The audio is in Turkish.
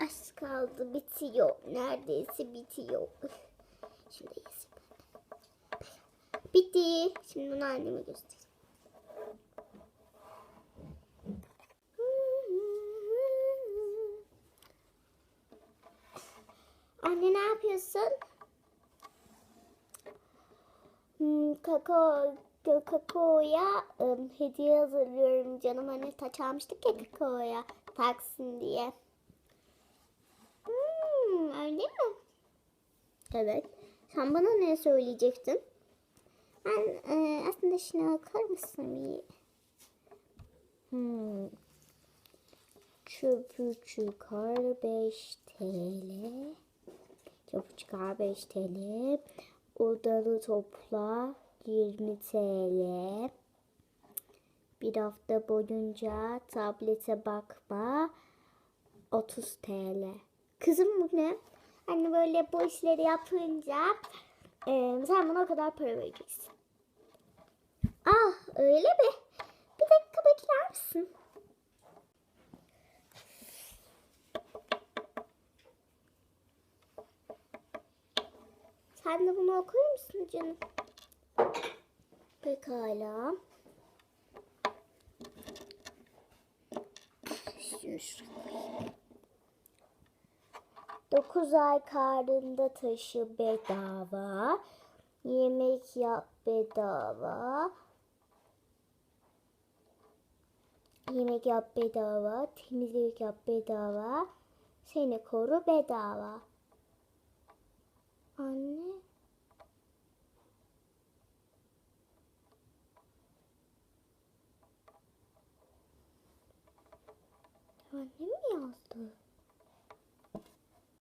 Az kaldı bitiyor. Neredeyse bitiyor. Şimdi de. Bitti. Şimdi bunu anneme göstereyim. Anne ne yapıyorsun? Hmm, kakao, kakaoya hediye hazırlıyorum canım. Hani taç almıştık ya kakaoya taksın diye. Öyle mi? Evet. Sen bana ne söyleyecektin? Ben e, aslında şuna bakar mısın bir? Hmm. Çöpü çıkar 5 TL. Çöpü çıkar 5 TL. Odanı topla 20 TL. Bir hafta boyunca tablete bakma 30 TL. Kızım bu ne? Hani böyle bu işleri yapınca e, sen bana o kadar para vereceksin. Ah öyle mi? Bir dakika bekler misin? Sen de bunu okur musun canım? Pekala. Şunu şuraya. 9 ay karnında taşı bedava. Yemek yap bedava. Yemek yap bedava. Temizlik yap bedava. Seni koru bedava. Anne. Anne mi yazdı?